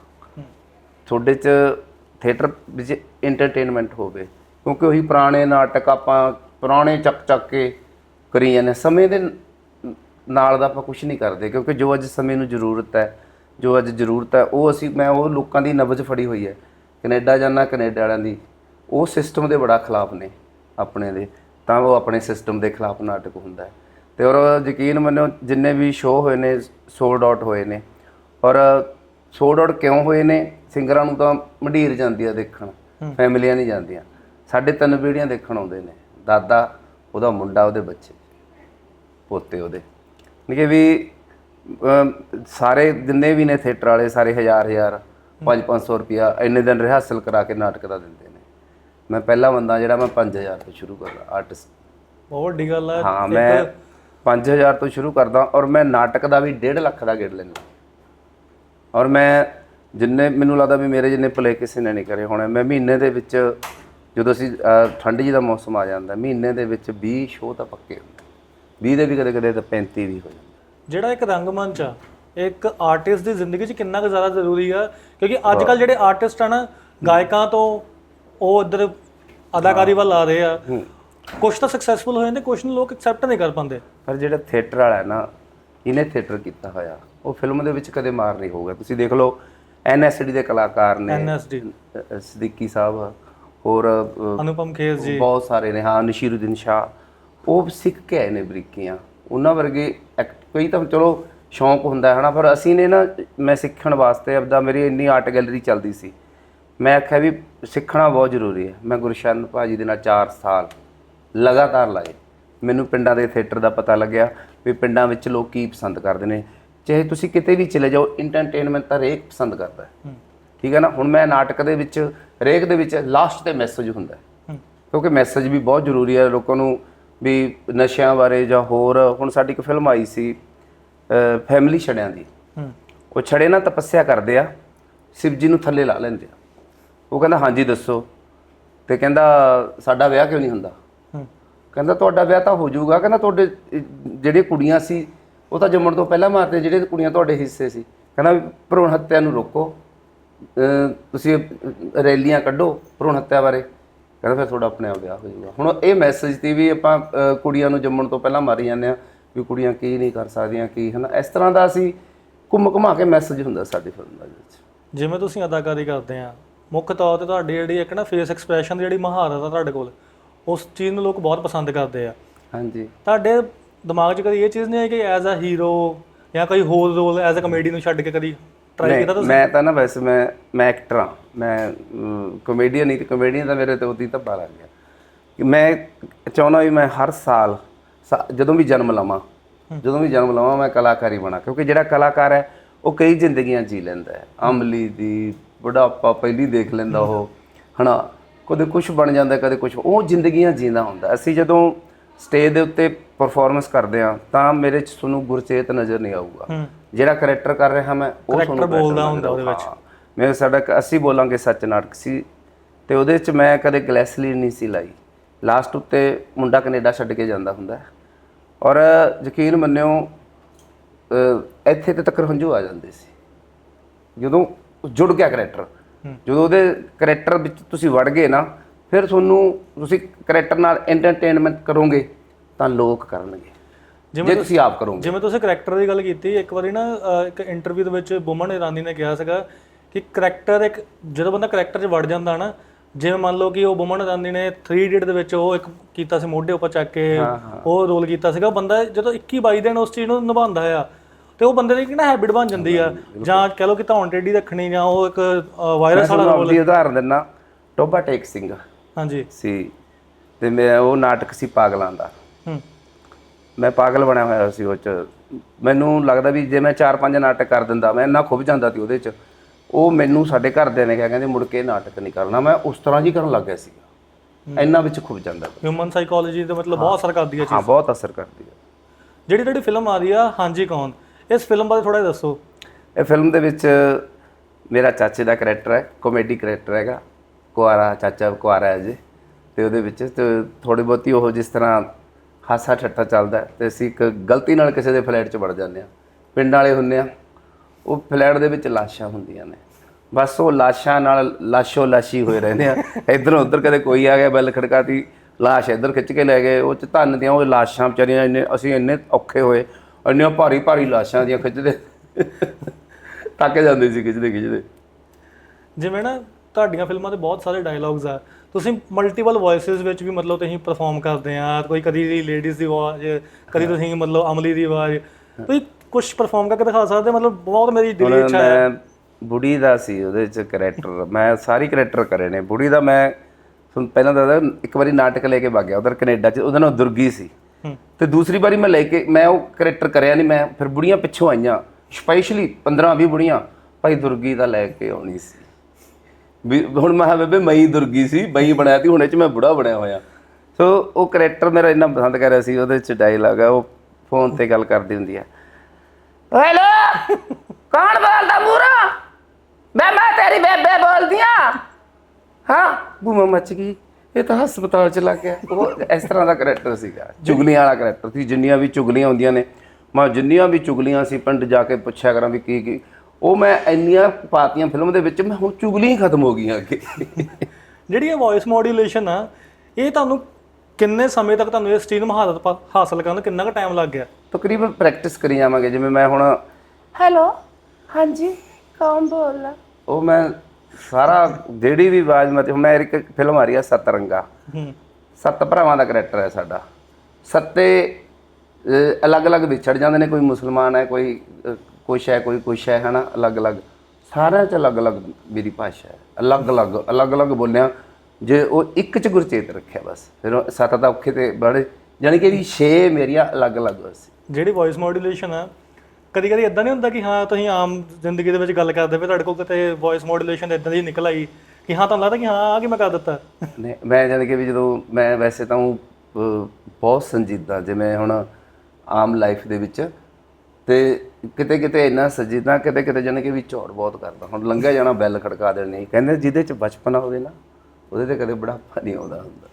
ਤੁਹਾਡੇ 'ਚ ਥੀਏਟਰ ਵਿੱਚ ਐਂਟਰਟੇਨਮੈਂਟ ਹੋਵੇ, ਕਿਉਂਕਿ ਉਹੀ ਪੁਰਾਣੇ ਨਾਟਕ ਆਪਾਂ ਪੁਰਾਣੇ ਚੱਕ ਚੱਕ ਕੇ ਕਰੀ ਜਾਂਦੇ ਹਾਂ। ਸਮੇਂ ਦੇ ਨਾਲ ਦਾ ਆਪਾਂ ਕੁਝ ਨਹੀਂ ਕਰਦੇ, ਕਿਉਂਕਿ ਜੋ ਅੱਜ ਸਮੇਂ ਨੂੰ ਜ਼ਰੂਰਤ ਹੈ, ਜੋ ਅੱਜ ਜ਼ਰੂਰਤ ਹੈ, ਉਹ ਅਸੀਂ, ਮੈਂ ਉਹ ਲੋਕਾਂ ਦੀ ਨਬਜ਼ ਫੜੀ ਹੋਈ ਹੈ, ਕੈਨੇਡਾ ਜਾਣਾ, ਕੈਨੇਡਾ ਵਾਲਿਆਂ ਦੀ। ਉਹ ਸਿਸਟਮ ਦੇ ਬੜਾ ਖਿਲਾਫ ਨੇ ਆਪਣੇ ਦੇ। ਤਾਂ ਉਹ ਆਪਣੇ ਸਿਸਟਮ ਦੇ ਖਿਲਾਫ ਨਾਟਕ ਹੁੰਦਾ ਹੈ। ਤੇ ਔਰ ਯਕੀਨ ਮੰਨੋ ਜਿੰਨੇ ਵੀ ਸ਼ੋਅ ਹੋਏ ਨੇ ਸੋਲਡ ਆਊਟ ਹੋਏ ਨੇ। ਔਰ ਸੋਲਡ ਆਊਟ ਕਿਉਂ ਹੋਏ ਨੇ? ਸਿੰਗਰਾਂ ਨੂੰ ਤਾਂ ਮੰਡੀਰ ਜਾਂਦੀ ਆ ਦੇਖਣ ਫੈਮਲੀਆਂ ਨਹੀਂ ਜਾਂਦੀਆਂ। ਸਾਡੇ ਤਿੰਨ ਪੀੜ੍ਹੀਆਂ ਦੇਖਣ ਆਉਂਦੇ ਨੇ। ਦਾਦਾ ਉਹਦਾ ਮੁੰਡਾ ਉਹਦੇ ਬੱਚੇ ਪੋਤੇ ਉਹਦੇ। ਨਿਕੇ ਵੀ ਸਾਰੇ ਜਿੰਨੇ ਵੀ ਨੇ ਥੀਏਟਰ ਵਾਲੇ ਸਾਰੇ ਹਜ਼ਾਰ ਹਜ਼ਾਰ 5-500 ਰੁਪਿਆ ਇੰਨੇ ਦਿਨ ਰਿਹਰਸਲ ਕਰਾ ਕੇ ਨਾਟਕ ਦਾ ਦਿੰਦੇ ਨੇ। ਮੈਂ ਪਹਿਲਾ ਬੰਦਾ ਜਿਹੜਾ ਮੈਂ 5000 ਤੋਂ ਸ਼ੁਰੂ ਕਰਦਾ ਆਰਟਿਸਟ ਬਹੁਤ ਵੱਡੀ ਗੱਲ ਹੈ ਹਾਂ ਮੈਂ 5000 ਤੋਂ ਸ਼ੁਰੂ ਕਰਦਾ ਔਰ ਮੈਂ ਨਾਟਕ ਦਾ ਵੀ 1.5 ਲੱਖ ਦਾ ਗੇੜ ਲੈਂਦਾ। ਔਰ ਮੈਂ ਜਿੰਨੇ ਮੈਨੂੰ ਲੱਗਦਾ ਵੀ ਮੇਰੇ ਜਿੰਨੇ ਪਲੇ ਕਿਸੇ ਨੇ ਨਹੀਂ ਕਰੇ ਹੋਣੇ ਮੈਂ ਮਹੀਨੇ ਦੇ ਵਿੱਚ ਜਦੋਂ ਅਸੀਂ ਠੰਡ ਜੀ ਦਾ ਮੌਸਮ ਆ ਜਾਂਦਾ ਮਹੀਨੇ ਦੇ ਵਿੱਚ 20 ਸ਼ੋਅ ਤਾਂ ਪੱਕੇ ਹੁੰਦੇ। 20 ਦੇ ਵੀ ਕਦੇ ਕਦੇ ਤਾਂ 35 ਵੀ ਹੋ ਜਾਂਦੇ। ਜਿਹੜਾ ਇੱਕ ਰੰਗਮੰਚ ਆ ਇੱਕ ਆਰਟਿਸਟ ਦੀ ਜ਼ਿੰਦਗੀ 'ਚ ਕਿੰਨਾ ਕੁ ਜ਼ਿਆਦਾ ਜ਼ਰੂਰੀ ਆ ਕਿਉਂਕਿ ਅੱਜ ਕੱਲ ਜਿਹੜੇ ਆਰਟਿਸਟ ਆ ਨਾ ਗਾਇਕਾਂ ਤੋਂ ਉਹ ਇੱਧਰ ਅਦਾਕਾਰੀ ਵੱਲ ਆ ਰਹੇ ਆ। ਕੁਝ ਤਾਂ ਸਕਸੈਸਫੁਲ ਹੋ ਜਾਂਦੇ ਕੁਝ ਨੂੰ ਲੋਕ ਐਕਸੈਪਟ ਨਹੀਂ ਕਰ ਪਾਉਂਦੇ। ਪਰ ਜਿਹੜਾ ਥੀਏਟਰ ਵਾਲਾ ਹੈ ਨਾ ਇਹਨੇ ਥੀਏਟਰ ਕੀਤਾ ਹੋਇਆ। ਉਹ ਫਿਲਮ ਦੇ ਵਿੱਚ ਕਦੇ ਮਾਰ ਨਹੀਂ ਹੋਊਗਾ। ਤੁਸੀਂ ਦੇਖ ਲਓ ਐਨਐਸਡੀ ਦੇ ਕਲਾਕਾਰ ਨੇ ਐਨਐਸਡੀ ਸਦੀਕੀ ਸਾਹਿਬ ਹੋਰ ਅਨੁਪਮ ਖੇਰ ਜੀ। ਬਹੁਤ ਸਾਰੇ ਨੇ ਹਾਂ ਨਸ਼ੀਰੁਦੀਨ ਸ਼ਾ ਉਹ ਸਿੱਖ ਕੇ ਆਏ ਨੇ ਬਰੀਕੀਆਂ। ਉਹਨਾਂ ਵਰਗੇ ਕਈ ਤਾਂ ਚਲੋ ਸ਼ੌਂਕ ਹੁੰਦਾ ਹੈ ਨਾ ਪਰ ਅਸੀਂ ਨੇ ਨਾ ਮੈਂ ਸਿੱਖਣ ਵਾਸਤੇ ਆਪਦਾ ਮੇਰੀ ਇੰਨੀ ਆਰਟ ਗੈਲਰੀ ਚੱਲਦੀ ਸੀ। ਮੈਂ ਆਖਿਆ ਵੀ ਸਿੱਖਣਾ ਬਹੁਤ ਜ਼ਰੂਰੀ ਹੈ। ਮੈਂ ਗੁਰਸ਼ਰਨ ਭਾਜੀ ਦੇ ਨਾਲ 4 ਸਾਲ ਲਗਾਤਾਰ ਲਾਏ। ਮੈਨੂੰ ਪਿੰਡਾਂ ਦੇ ਥੀਏਟਰ ਦਾ ਪਤਾ ਲੱਗਿਆ ਵੀ ਪਿੰਡਾਂ ਵਿੱਚ ਲੋਕ ਕੀ ਪਸੰਦ ਕਰਦੇ ਨੇ। ਚਾਹੇ ਤੁਸੀਂ ਕਿਤੇ ਵੀ ਚਲੇ ਜਾਓ ਇੰਟਰਟੇਨਮੈਂਟ ਤਾਂ ਹਰੇਕ ਪਸੰਦ ਕਰਦਾ ਠੀਕ ਹੈ ਨਾ? ਹੁਣ ਮੈਂ ਨਾਟਕ ਦੇ ਵਿੱਚ ਹਰੇਕ ਦੇ ਵਿੱਚ ਲਾਸਟ ਤੇ ਮੈਸੇਜ ਹੁੰਦਾ। ਕਿਉਂਕਿ ਮੈਸੇਜ ਵੀ ਬਹੁਤ ਜ਼ਰੂਰੀ ਹੈ ਲੋਕਾਂ ਨੂੰ ਵੀ ਨਸ਼ਿਆਂ ਬਾਰੇ ਜਾਂ ਹੋਰ। ਹੁਣ ਸਾਡੀ ਇੱਕ ਫਿਲਮ ਆਈ ਸੀ ਫੈਮਿਲੀ ਛੜਿਆਂ ਦੀ। ਉਹ ਛੜੇ ਨਾ ਤਪੱਸਿਆ ਕਰਦੇ ਆ ਸ਼ਿਵ ਜੀ ਨੂੰ ਥੱਲੇ ਲਾ ਲੈਂਦੇ ਆ। ਉਹ ਕਹਿੰਦਾ ਹਾਂਜੀ ਦੱਸੋ। ਤੇ ਕਹਿੰਦਾ ਸਾਡਾ ਵਿਆਹ ਕਿਉਂ ਨਹੀਂ ਹੁੰਦਾ? ਕਹਿੰਦਾ ਤੁਹਾਡਾ ਵਿਆਹ ਤਾਂ ਹੋ ਜਾਊਗਾ। ਕਹਿੰਦਾ ਤੁਹਾਡੇ ਅਹ, ਜਿਹੜੇ ਕੁੜੀਆਂ ਸੀ ਉਹ ਤਾਂ ਜੰਮਣ ਤੋਂ ਪਹਿਲਾਂ ਮਾਰਦੇ ਜਿਹੜੇ ਕੁੜੀਆਂ ਤੁਹਾਡੇ ਹਿੱਸੇ ਸੀ। ਕਹਿੰਦਾ ਵੀ ਭਰੂਣ ਹੱਤਿਆ ਨੂੰ ਰੋਕੋ। ਤੁਸੀਂ ਰੈਲੀਆਂ ਕੱਢੋ ਭਰੂਣ ਹੱਤਿਆ ਬਾਰੇ। ਕਹਿੰਦਾ ਫਿਰ ਤੁਹਾਡਾ ਆਪਣੇ ਆਪ ਵਿਆਹ ਹੋ ਜਾਊਗਾ। ਹੁਣ ਇਹ ਮੈਸੇਜ ਤੇ ਵੀ ਆਪਾਂ ਕੁੜੀਆਂ ਨੂੰ ਜੰਮਣ ਤੋਂ ਪਹਿਲਾਂ ਮਾਰੀ ਜਾਂਦੇ ਆ ਵੀ ਕੁੜੀਆਂ ਕੀ ਨਹੀਂ ਕਰ ਸਕਦੀਆਂ ਕੀ ਹਨਾ। ਇਸ ਤਰ੍ਹਾਂ ਦਾ ਅਸੀਂ ਘੁੰਮ ਘੁਮਾ ਕੇ ਮੈਸੇਜ ਹੁੰਦਾ ਸਾਡੀ ਫਿਲਮ ਦੇ ਵਿੱਚ। ਜਿਵੇਂ ਤੁਸੀਂ ਅਦਾਕਾਰੀ ਕਰਦੇ ਆ ਮੁੱਖ ਤੌਰ ਤੇ ਤੁਹਾਡੀ ਜਿਹੜੀ ਇੱਕ ਨਾ ਫੇਸ ਐਕਸਪ੍ਰੈਸ਼ਨ ਦੀ ਜਿਹੜੀ ਮਹਾਰਤ ਆ ਤੁਹਾਡੇ ਕੋਲ ਉਸ ਚੀਜ਼ ਨੂੰ ਲੋਕ ਬਹੁਤ ਪਸੰਦ ਕਰਦੇ ਆ। ਹਾਂਜੀ। ਤੁਹਾਡੇ ਦਿਮਾਗ 'ਚ ਕਦੀ ਇਹ ਚੀਜ਼ ਨਹੀਂ ਆਈ ਕਿ ਐਜ਼ ਅ ਹੀਰੋ ਜਾਂ ਕੋਈ ਹੋਰ ਰੋਲ ਐਜ਼ ਅ ਕਮੇਡੀ ਨੂੰ ਛੱਡ ਕੇ ਕਦੀ ਟਰਾਈ ਕੀਤਾ ਨਹੀਂ, ਮੈਂ ਤਾਂ ਨਾ ਵੈਸੇ ਮੈਂ ਮੈਂ ਐਕਟਰ ਹਾਂ। ਮੈਂ ਕਮੇਡੀਅਨ ਨਹੀਂ ਤੇ ਕਮੇਡੀਅਨ ਤਾਂ ਮੇਰੇ ਤੇ ਉਹਦੀ ਧੱਬਾ ਲੱਗ ਗਿਆ। ਕਿ ਮੈਂ ਚਾਹੁੰਦਾ ਵੀ ਮੈਂ ਹਰ ਸਾਲ ਜਦੋਂ ਵੀ ਜਨਮ ਲਵਾਂ ਜਦੋਂ ਵੀ ਜਨਮ ਲਵਾਂ ਮੈਂ ਕਲਾਕਾਰੀ ਬਣਾ ਕਿਉਂਕਿ ਜਿਹੜਾ ਕਲਾਕਾਰ ਹੈ ਉਹ ਕਈ ਜ਼ਿੰਦਗੀਆਂ ਜੀ ਲੈਂਦਾ ਹੈ। ਅਮਲੀ ਦੀ ਬੁਢਾਪਾ ਪਹਿਲੀ ਦੇਖ ਲੈਂਦਾ ਉਹ ਹਨਾ। ਕਦੇ ਕੁਝ ਬਣ ਜਾਂਦਾ ਕਦੇ ਕੁਝ ਉਹ ਜ਼ਿੰਦਗੀਆਂ ਜੀਂਦਾ ਹੁੰਦਾ ਅਸੀਂ ਜਦੋਂ ਸਟੇਜ ਦੇ ਉੱਤੇ ਪਰਫਾਰਮੈਂਸ ਕਰਦੇ ਆ ਤਾਂ ਮੇਰੇ ਚ ਤੁਹਾਨੂੰ ਗੁਰਚੇਤ ਨਜ਼ਰ ਨਹੀਂ ਆਊਗਾ ਜਿਹੜਾ ਕਰੈਕਟਰ ਕਰ ਰਿਹਾ ਮੈਂ ਉਹ ਤੁਹਾਨੂੰ ਬੋਲਦਾ ਹੁੰਦਾ ਉਹਦੇ ਵਿੱਚ। ਹਾਂ। ਮੈਂ ਸਾਡਾ ਅਸੀਂ ਬੋਲਾਂਗੇ ਸੱਚ ਨਾਟਕ ਸੀ ਤੇ ਉਹਦੇ ਵਿੱਚ ਮੈਂ ਕਦੇ ਗਲੈਸਲੀਨ ਨਹੀਂ ਸੀ ਲਾਈ ਲਾਸਟ ਉੱਤੇ ਮੁੰਡਾ ਕੈਨੇਡਾ ਛੱਡ ਕੇ ਜਾਂਦਾ ਹੁੰਦਾ। ਔਰ ਯਕੀਨ ਮੰਨਿਓ ਇੱਥੇ ਤੇ ਤੱਕ ਹੰਝੂ ਆ ਜਾਂਦੇ ਸੀ ਜਦੋਂ ਜੁੜ ਗਿਆ ਕਰੈਕਟਰ ਜਦੋਂ ਉਹਦੇ ਕਰੈਕਟਰ ਵਿੱਚ ਤੁਸੀਂ ਵੜ ਗਏ ਨਾ ਫਿਰ ਤੁਹਾਨੂੰ ਤੁਸੀਂ ਕਰੈਕਟਰ ਨਾਲ ਐਂਟਰਟੇਨਮੈਂਟ ਕਰੋਗੇ ਤਾਂ ਲੋਕ ਕਰਨਗੇ। ਜੇ ਤੁਸੀਂ ਆਪ ਕਰੋਗੇ। ਜਿਵੇਂ ਤੁਸੀਂ ਕਰੈਕਟਰ ਦੀ ਗੱਲ ਕੀਤੀ ਇੱਕ ਵਾਰੀ ਨਾ ਇੱਕ ਇੰਟਰਵਿਊ ਦੇ ਵਿੱਚ ਬੁਮਨ ਇਰਾਨੀ ਨੇ ਕਿਹਾ ਸੀਗਾ ਕਿ ਕਰੈਕਟਰ ਇੱਕ ਜਦੋਂ ਬੰਦਾ ਕਰੈਕਟਰ 'ਚ ਵੜ ਜਾਂਦਾ ਨਾ ਜਿਵੇਂ ਮੰਨ ਲਓ ਕਿ ਉਹ ਬੁਮਨ ਇਰਾਨੀ ਨੇ 3 ਇਡੀਅਟ ਦੇ ਵਿੱਚ ਉਹ ਇੱਕ ਕੀਤਾ ਸੀ ਮੋਢੇ ਉੱਪਰ ਚੱਕ ਕੇ ਉਹ ਰੋਲ ਕੀਤਾ ਸੀਗਾ ਬੰਦਾ ਜਦੋਂ 21 22 ਦਿਨ ਉਸ ਚੀਜ਼ ਨੂੰ ਨਿਭਾਉਂਦਾ ਆ ਤੇ ਉਹ ਬੰਦੇ ਦੀ ਇੱਕ ਨਾ ਹੈਬਿਟ ਬਣ ਜਾਂਦੀ ਆ। ਜਾਂ ਕਹ ਲਓ ਕਿ ਧੌਣ ਟੇਢੀ ਰੱਖਣੀ ਜਾਂ ਉਹ ਇੱਕ ਵਾਇਰਸ ਵਾਲਾ ਤੁਹਾਨੂੰ ਆਪਦੀ ਉਦਾਹਰਨ ਦਿੰਨਾ। ਟੋਬਾ ਟੇਕ ਸਿੰਘ ਹਾਂਜੀ। ਸੀ। ਤੇ ਮੈਂ ਉਹ ਨਾਟਕ ਸੀ ਪਾਗਲਾਂ ਦਾ। ਹੂੰ। ਮੈਂ ਪਾਗਲ ਬਣਿਆ ਹੋਇਆ ਸੀ ਉਹ ਚ। ਮੈਨੂੰ ਲੱਗਦਾ ਵੀ ਜੇ ਮੈਂ 4-5 ਨਾਟਕ ਕਰ ਦਿੰਦਾ ਮੈਂ ਇੰਨਾ ਖੁੱਭ ਜਾਂਦਾ ਸੀ ਉਹਦੇ ਚ। ਉਹ ਮੈਨੂੰ ਸਾਡੇ ਘਰਦਿਆਂ ਨੇ ਕਿਹਾ ਕਹਿੰਦੇ ਮੁੜ ਕੇ ਨਾਟਕ ਨਹੀਂ ਕਰਨਾ। ਮੈਂ ਉਸ ਤਰ੍ਹਾਂ ਜੀ ਕਰਨ ਲੱਗ ਗਿਆ ਸੀ। ਇੰਨਾ ਵਿੱਚ ਖੁੱਭ ਜਾਂਦਾ ਹਿਊਮਨ ਸਾਈਕੋਲੋਜੀ ਤੇ ਮਤਲਬ ਬਹੁਤ ਅਸਰ ਕਰਦੀ ਹੈ ਹਾਂ ਬਹੁਤ ਅਸਰ ਕਰਦੀ ਹੈ ਜਿਹੜੀ ਜਿਹੜੀ ਫਿਲਮ ਆ ਰਹੀ ਆ ਹਾਂਜੀ ਕੌਣ? ਇਸ ਫਿਲਮ ਬਾਰੇ ਥੋੜਾ ਦੱਸੋ। ਇਹ ਫਿਲਮ ਦੇ ਵਿੱਚ ਮੇਰਾ ਚਾਚੇ ਦਾ ਕਰੈਕਟਰ ਹੈ ਕਾਮੇਡੀ ਕਰੈਕਟਰ ਹੈਗਾ। ਕੁਆਰਾ, ਚਾਚਾ ਕੁਆਰਾ ਹੈ ਜੀ। ਤੇ ਉਹਦੇ ਵਿੱਚ ਤੇ ਥੋੜੀ ਬਹੁਤੀ ਉਹ ਜਿਸ ਤਰ੍ਹਾਂ ਹਾਸਾ ਠੱਠਾ ਚੱਲਦਾ ਹੈ ਤੇ ਅਸੀਂ ਇੱਕ ਗਲਤੀ ਨਾਲ ਕਿਸੇ ਦੇ ਫਲੈਟ 'ਚ ਵੜ ਜਾਂਦੇ ਆ ਪਿੰਡ ਵਾਲੇ ਹੁੰਦੇ ਆ ਉਹ ਫਲੈਟ ਦੇ ਵਿੱਚ ਲਾਸ਼ਾਂ ਹੁੰਦੀਆਂ ਨੇ। ਬਸ ਉਹ ਲਾਸ਼ਾਂ ਨਾਲ ਲਾਸ਼ੋ ਲਾਸ਼ੀ ਹੋਏ ਰਹਿੰਦੇ ਆ ਇਧਰੋਂ ਉਧਰ ਕਦੇ ਕੋਈ ਆ ਗਿਆ, ਬੈਲ ਖੜਕਾਤੀ, ਲਾਸ਼ ਇੱਧਰ ਖਿੱਚ ਕੇ ਲੈ ਗਏ, ਉਹ ਚ ਧੰਨ ਦੀਆਂ ਉਹ ਲਾਸ਼ਾਂ ਵਿਚਾਰੀਆਂ ਇੰਨੇ, ਅਸੀਂ ਇੰਨੇ ਔਖੇ ਹੋਏ। ਇੰਨੀਆਂ ਭਾਰੀ ਭਾਰੀ ਲਾਸ਼ਾਂ ਦੀਆਂ ਖਿੱਚਦੇ। ਥੱਕ ਜਾਂਦੇ ਸੀ ਖਿੱਚਦੇ ਖਿੱਚਦੇ। ਜਿਵੇਂ ਨਾ ਤੁਹਾਡੀਆਂ ਫਿਲਮਾਂ ਤੇ ਬਹੁਤ ਸਾਰੇ ਡਾਇਲੌਗਸ ਆ। ਤੁਸੀਂ ਮਲਟੀਪਲ ਵੌਇਸਸ ਵਿੱਚ ਵੀ ਮਤਲਬ ਤੁਸੀਂ ਪਰਫਾਰਮ ਕਰਦੇ ਆ। ਕੋਈ ਕਦੀ ਦੀ ਲੇਡੀਜ਼ ਦੀ ਆਵਾਜ਼ ਕਦੀ ਤੁਸੀਂ ਮਤਲਬ ਅਮਲੀ ਦੀ ਆਵਾਜ਼। ਤੁਸੀਂ ਕੁਝ ਪਰਫਾਰਮ ਕਰਕੇ ਦਿਖਾ ਸਕਦੇ? ਮਤਲਬ ਬਹੁਤ ਮੇਰੀ ਦਿਲੀ ਇੱਛਾ ਹੈ। ਮੈਂ ਬੁੜੀ ਦਾ ਸੀ ਉਹਦੇ ਚ ਕਰੈਕਟਰ ਮੈਂ ਸਾਰੀ ਕਰੈਕਟਰ ਕਰੇ ਨੇ। ਬੁੜੀ ਦਾ ਮੈਂ ਤੁਹਾਨੂੰ ਪਹਿਲਾਂ ਦੱਸਦਾ ਇੱਕ ਵਾਰੀ ਨਾਟਕ ਲੈ ਕੇ ਵਗ ਗਿਆ। ਉਧਰ ਕੈਨੇਡਾ ਚ ਉਹਦਾ ਨਾਮ ਦੁਰਗੀ ਸੀ। ਤੇ ਦੂਸਰੀ ਵਾਰੀ ਮੈਂ ਲੈ ਕੇ, ਮੈਂ ਉਹ ਕਰੈਕਟਰ ਕਰਿਆ ਨਹੀਂ, ਮੈਂ ਫਿਰ ਬੁੜੀਆਂ ਪਿੱਛੋਂ ਆਈਆਂ। ਸਪੈਸ਼ਲੀ 15 20 ਬੁੜੀਆਂ, ਭਾਈ ਦੁਰਗੀ ਦਾ ਲੈ ਕੇ ਆਉਣੀ ਸੀ। ਵੀ ਹੁਣ ਮੈਂ ਬੇਬੇ ਮਈ ਦੁਰਗੀ ਸੀ, ਮਈ ਬਣਾਇਆ ਤੀ, ਹੁਣ ਚ ਮੈਂ ਬੁੜਾ ਬਣਿਆ ਹੋਇਆ। ਸੋ ਉਹ ਕਰੈਕਟਰ ਮੇਰਾ ਇੰਨਾ ਪਸੰਦ ਕਰਿਆ ਸੀ, ਉਹਦੇ ਚ ਡਾਇਲੌਗ ਆ, ਉਹ ਫੋਨ ਤੇ ਗੱਲ ਕਰਦੀ ਹੁੰਦੀ ਆ। ਹੈਲੋ! ਕੌਣ ਬੋਲਦਾ ਮੂਰਾ ਮੈਂ ਮੈਂ ਤੇਰੀ ਬੇਬੇ ਬੋਲਦੀ ਆ। ਹਾਂ? ਬੂਮਾ ਮੱਚ ਗਈ। ਇਹ ਤਾਂ ਹਸਪਤਾਲ ਚ ਲੱਗ ਗਿਆ। ਉਹ ਇਸ ਤਰ੍ਹਾਂ ਦਾ ਕਰੈਕਟਰ ਸੀਗਾ। ਚੁਗਲੀਆਂ ਵਾਲਾ ਕਰੈਕਟਰ ਸੀ। ਜਿੰਨੀਆਂ ਵੀ ਚੁਗਲੀਆਂ ਹੁੰਦੀਆਂ ਨੇ ਮੈਂ ਜਿੰਨੀਆਂ ਵੀ ਚੁਗਲੀਆਂ ਸੀ ਪਿੰਡ ਜਾ ਕੇ ਪੁੱਛਿਆ ਕਰਾਂ ਵੀ ਕੀ ਕੀ। ਉਹ ਮੈਂ ਇੰਨੀਆਂ ਪਾਤੀਆਂ ਫਿਲਮ ਦੇ ਵਿੱਚ ਮੈਂ ਹੁਣ ਚੁਗਲੀਆਂ ਹੀ ਖਤਮ ਹੋ ਗਈਆਂ ਅੱਗੇ। ਜਿਹੜੀ ਇਹ ਵੌਇਸ ਮੋਡੂਲੇਸ਼ਨ ਆ ਇਹ ਤੁਹਾਨੂੰ ਕਿੰਨੇ ਸਮੇਂ ਤੱਕ ਤੁਹਾਨੂੰ ਇਸ ਚੀਜ਼ ਨੂੰ ਮਹਾਰਤ ਪਾ- ਹਾਸਲ ਕਰਨ ਨੂੰ ਕਿੰਨਾ ਕੁ ਟਾਈਮ ਲੱਗ ਗਿਆ? ਤਕਰੀਬਨ ਪ੍ਰੈਕਟਿਸ ਕਰੀ ਜਾਵਾਂਗੇ। ਜਿਵੇਂ ਮੈਂ ਹੁਣ ਹੈਲੋ ਹਾਂਜੀ ਕੌਣ ਬੋਲਦਾ ਉਹ ਮੈਂ ਸਾਰਾ ਜਿਹੜੀ ਵੀ ਆਵਾਜ਼ ਮਤਲਬ ਮੈਂ ਇੱਕ ਫਿਲਮ ਆ ਰਹੀ ਆ ਸਤਰੰਗਾ। ਹੂੰ। ਸੱਤ ਭਰਾਵਾਂ ਦਾ ਕਰੈਕਟਰ ਹੈ ਸਾਡਾ। ਸੱਤੇ ਅਲੱਗ-ਅਲੱਗ ਵਿਛੜ ਜਾਂਦੇ ਨੇ ਕੋਈ ਮੁਸਲਮਾਨ ਹੈ ਕੋਈ ਕੁਛ ਹੈ ਕੋਈ ਕੁਛ ਹੈ ਹਨਾ ਅਲੱਗ-ਅਲੱਗ। ਸਾਰਿਆਂ 'ਚ ਅਲੱਗ-ਅਲੱਗ ਮੇਰੀ ਭਾਸ਼ਾ ਹੈ। ਅਲੱਗ-ਅਲੱਗ ਅਲੱਗ-ਅਲੱਗ ਬੋਲਿਆ ਜੇ ਉਹ ਇੱਕ 'ਚ ਗੁਰਚੇਤ ਰੱਖਿਆ ਬਸ। ਫਿਰ ਸੱਤ ਦਾ ਔਖੇ ਤੇ ਬੜੇ ਜਾਣੀ ਕਿ ਇਹਦੀ ਛੇ ਮੇਰੀਆਂ ਅਲੱਗ-ਅਲੱਗ ਸੀ ਜਿਹੜੀ ਵੌਇਸ ਮੋਡੂਲੇਸ਼ਨ ਆ ਕਦੀ ਕਦੀ ਇਦਾਂ ਨਹੀਂ ਹੁੰਦਾ ਕਿ ਹਾਂ ਤੁਸੀਂ ਆਮ ਜ਼ਿੰਦਗੀ ਦੇ ਵਿੱਚ ਗੱਲ ਕਰਦੇ ਪਏ ਤੁਹਾਡੇ ਕੋਲ ਕਿਤੇ ਵੌਇਸ ਮੋਡੂਲੇਸ਼ਨ ਇਦਾਂ ਦੀ ਨਿਕਲ ਆਈ ਕਿ ਹਾਂ ਤੁਹਾਨੂੰ ਲੱਗਦਾ ਕਿ ਹਾਂ ਆ ਕੀ ਮੈਂ ਕਰ ਦਿੱਤਾ? ਨੇ ਮੈਂ ਜਾਣੀ ਕਿ ਵੀ ਜਦੋਂ ਮੈਂ ਵੈਸੇ ਤਾਂ ਅਹ, ਬਹੁਤ ਸੰਜੀਦਾ ਜਿਵੇਂ ਹੁਣ ਆਮ ਲਾਈਫ ਦੇ ਵਿੱਚ ਤੇ ਕਿਤੇ ਕਿਤੇ ਇੰਨਾ ਸੰਜੀਦਾ ਕਿਤੇ ਕਿਤੇ ਜਾਣੀ ਕਿ ਵੀ ਝੋੜ ਬਹੁਤ ਕਰਦਾ। ਹੁਣ ਲੰਘਿਆ ਜਾਣਾ ਬੈਲ ਖੜਕਾ ਦੇਣੀ ਕਹਿੰਦੇ ਜਿਹਦੇ ਚ ਬਚਪਨਾ ਹੋਵੇ ਨਾ ਉਹਦੇ ਤੇ ਕਦੇ ਬੁਢਾਪਾ ਨਹੀਂ ਆਉਂਦਾ ਹੁੰਦਾ।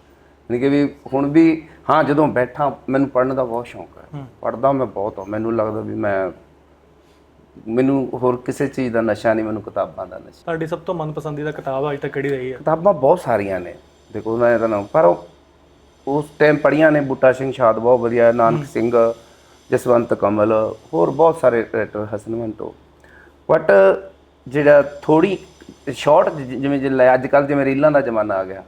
ਯਾਨੀ ਕਿ ਵੀ ਹੁਣ ਵੀ ਹਾਂ ਜਦੋਂ ਬੈਠਾ ਮੈਨੂੰ ਪੜਨ ਦਾ ਬਹੁਤ ਸ਼ੌਂਕ ਹੈ। ਪੜਦਾ ਮੈਂ ਬਹੁਤ ਹਾਂ ਮੈਨੂੰ ਲੱਗਦਾ ਵੀ ਮੈਂ ਮੈਨੂੰ ਹੋਰ ਕਿਸੇ ਚੀਜ਼ ਦਾ ਨਸ਼ਾ ਨਹੀਂ ਮੈਨੂੰ ਕਿਤਾਬਾਂ ਦਾ ਨਸ਼ਾ। ਤੁਹਾਡੀ ਸਭ ਤੋਂ ਮਨਪਸੰਦੀਦਾ ਕਿਤਾਬ ਅੱਜ ਤੱਕ ਕਿਹੜੀ ਰਹੀ ਹੈ? ਕਿਤਾਬਾਂ ਬਹੁਤ ਸਾਰੀਆਂ ਨੇ। ਦੇਖੋ ਮੈਂ ਇਹਦਾ ਨਾਮ ਪਰ ਉਹ- ਉਸ ਟਾਈਮ ਪੜੀਆਂ ਨੇ ਬੂਟਾ ਸਿੰਘ ਸ਼ਾਦ ਬਹੁਤ ਵਧੀਆ ਹੈ, ਨਾਨਕ ਸਿੰਘ ਜਸਵੰਤ ਕਮਲ ਹੋਰ ਬਹੁਤ ਸਾਰੇ ਰਾਈਟਰ ਹਸਨ ਮੰਟੋ ਬਟ ਜਿਹੜਾ ਥੋੜੀ ਸ਼ਾਰਟ ਜਿਵੇਂ ਜਿ- ਅੱਜ ਕੱਲ ਜਿਵੇਂ ਰੀਲਾਂ ਦਾ ਜ਼ਮਾਨਾ ਆ ਗਿਆ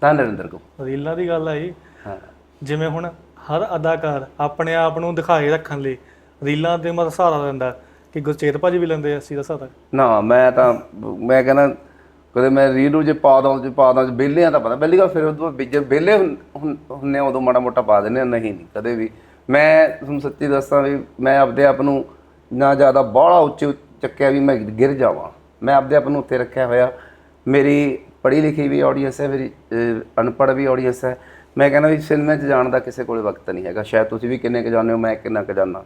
ਤਾਂ ਨਰਿੰਦਰ ਕਪੂਰ। ਰੀਲਾਂ ਦੀ ਗੱਲ ਆਈ ਹਾਂ। ਜਿਵੇਂ ਹੁਣ ਹਰ ਅਦਾਕਾਰ ਆਪਣੇ ਆਪ ਨੂੰ ਦਿਖਾਏ ਰੱਖਣ ਲਈ ਰੀਲਾਂ ਦੇ ਮਤ ਸਹਾਰਾ ਲੈਂਦਾ। ਕਿ ਗੁਰਚੇਤ ਭਾਜੀ ਵੀ ਲੈਂਦੇ ਆ 80 ਦਾ ਨਾ, ਮੈਂ ਤਾਂ, ਮੈਂ ਕਹਿੰਦਾ, ਕਦੇ ਮੈਂ ਰੀਲ ਨੂੰ ਜੇ ਪਾ ਜੇ ਪਾ ਜੇ ਵਿਹਲੇ ਆ ਤਾਂ ਪਤਾ, ਪਹਿਲੀ ਗੱਲ ਫਿਰ ਉਦੋਂ ਜੇ ਵਿਹਲੇ ਹੁੰਨੇ ਉਦੋਂ ਮਾੜਾ ਮੋਟਾ ਪਾ ਦਿੰਨੇ ਨਹੀਂ ਨਹੀਂ, ਕਦੇ ਵੀ। ਮੈਂ ਤੁਹਾਨੂੰ ਸੱਚੀ ਦੱਸਾਂ ਵੀ ਮੈਂ ਆਪਦੇ ਆਪ ਨੂੰ ਨਾ ਜ਼ਿਆਦਾ ਬਾਹਲਾ ਉੱਚੇ ਚੱਕਿਆ ਵੀ ਮੈਂ ਗਿਰ ਜਾਵਾਂ। ਮੈਂ ਆਪਦੇ ਆਪ ਨੂੰ ਉੱਤੇ ਰੱਖਿਆ ਹੋਇਆ। ਮੇਰੀ ਪੜ੍ਹੀ ਲਿਖੀ ਵੀ ਆਡੀਅנס ਹੈ, ਮੇਰੀ ਅਨਪੜ੍ਹ ਵੀ ਆਡੀਅנס ਹੈ। ਮੈਂ ਕਹਿੰਦਾ ਵੀ ਸਿਨੇਮੇ 'ਚ ਜਾਣ ਦਾ ਕਿਸੇ ਕੋਲੇ ਵਕਤ ਨਹੀਂ ਹੈਗਾ। ਸ਼ਾਇਦ ਤੁਸੀਂ ਵੀ ਕਿੰਨੇ ਕ ਜਾਣਦੇ ਹੋ, ਮੈਂ ਕਿੰਨਾ ਕੁ ਜਾਣਦਾ